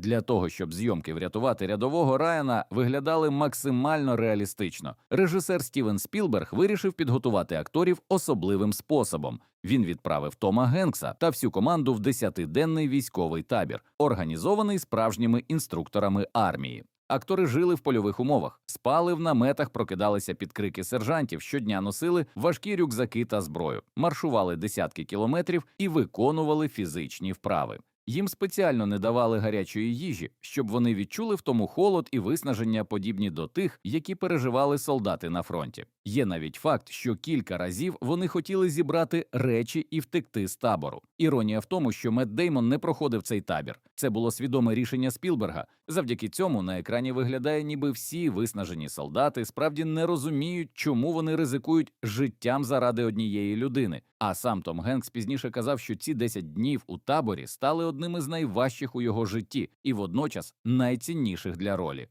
Для того, щоб зйомки врятувати рядового Райана виглядали максимально реалістично, режисер Стівен Спілберг вирішив підготувати акторів особливим способом. Він відправив Тома Генкса та всю команду в десятиденний військовий табір, організований справжніми інструкторами армії. Актори жили в польових умовах, спали в наметах, прокидалися під крики сержантів, щодня носили важкі рюкзаки та зброю, маршували десятки кілометрів і виконували фізичні вправи. Їм спеціально не давали гарячої їжі, щоб вони відчули в тому холод і виснаження, подібні до тих, які переживали солдати на фронті. Є навіть факт, що кілька разів вони хотіли зібрати речі і втекти з табору. Іронія в тому, що Мед Деймон не проходив цей табір. Це було свідоме рішення Спілберга. Завдяки цьому на екрані виглядає, ніби всі виснажені солдати справді не розуміють, чому вони ризикують життям заради однієї людини. А сам Том Генкс пізніше казав, що ці 10 днів у таборі стали одним із найважчих у його житті і водночас найцінніших для ролі.